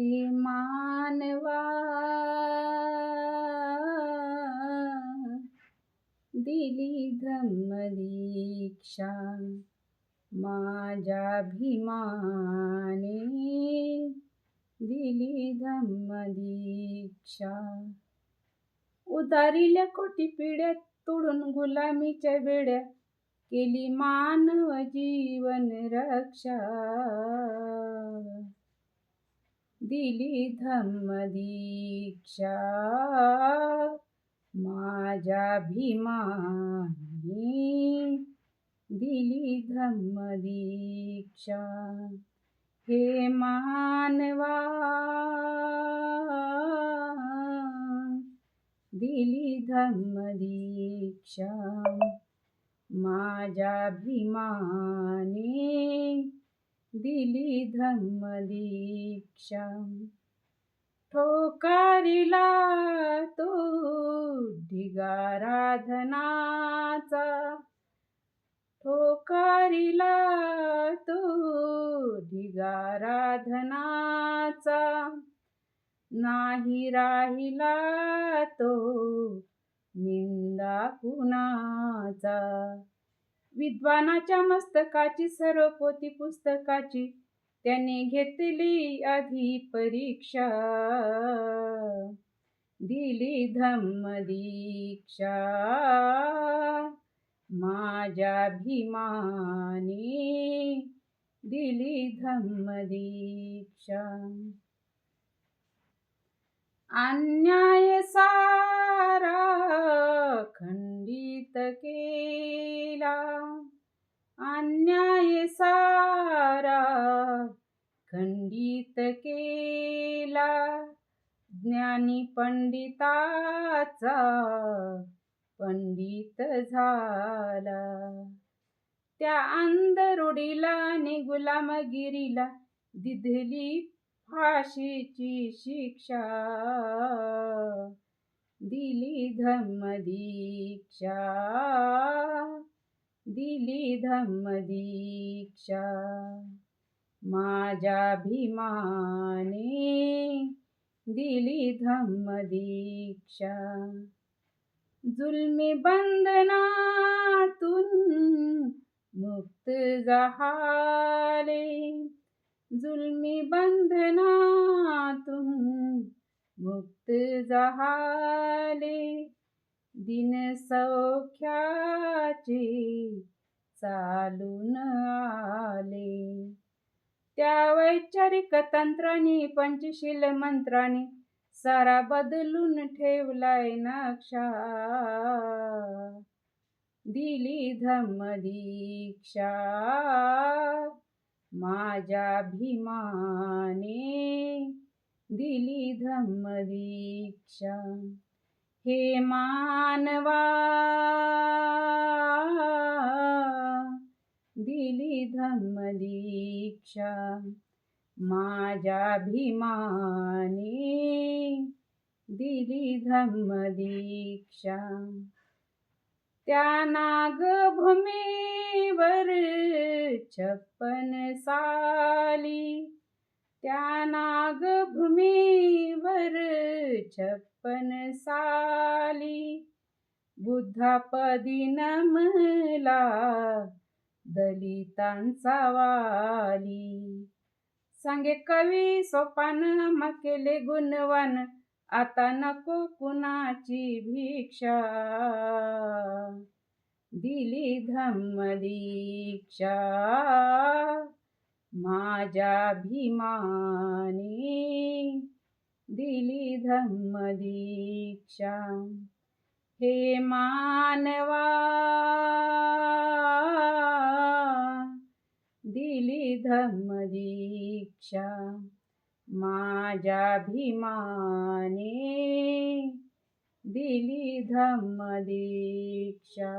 हे मानवा दिली धम्मदीक्षा माझ्या भीमाने दिली धम्मदीक्षा उदारिल्या कोटी पिढ्या तोडून गुलामीच्या वेड्या केली मानव जीवन रक्षा। दिली धम्मदीक्षा माझ्या भीमानी दिली धम्मदीक्षा हे मानवा दिली धम्मदीक्षा माझ्या भीमाने दिली धम्मदीक्षा ठोकारिला तो ढिगाराधनाचा ठोकारिला तो ढिगाराधनाचा नाही राहिला तो निंदा कुणाचा. विद्वानाच्या मस्तकाची सर्व पोती पुस्तकाची त्याने घेतली आधी परीक्षा. दिली धम्मदीक्षा माझ्या भीमाने दिली धम्मदीक्षा अन्याय सारा खंडित केला. अन्याय सारा खंडित केला ज्ञानी पंडिताचा पंडित झाला. त्या अंधरुडीला आणि गुलामगिरीला दिधली फाशीची शिक्षा. दिली धम्मदीक्षा. दिली धम्मदीक्षा. माझ्या भीमाने दिली धम्मदीक्षा जुलमी बंधनातून मुक्त झाले जुलमी बंधनातून मुक्त झाले दिन सौख्याचे चालून आले. त्या वैचारिक तंत्राने पंचशील मंत्राने सारा बदलून ठेवलाय नक्षा. दिली धम्म दीक्षा. माझ्या भीमाने दिली धम्मदीक्षा हे मानवा दिली धम्मदीक्षा माझ्या भीमाने दिली धम्मदीक्षा. त्या नागभूमीवर छप्पन साली. त्या नागभूमीवर छप्पन साली. बुद्धापदी नमला दलितांचा वाली. सांगे कवी सोपान मकेले गुणवान आता नको कुणाची भिक्षा. दिली धम्म दीक्षा माझ्या भीमाने दिली धम्मदीक्षा. हे मानवा धम्मदीक्षा माझ्या भीमाने दिली धम्मदीक्षा।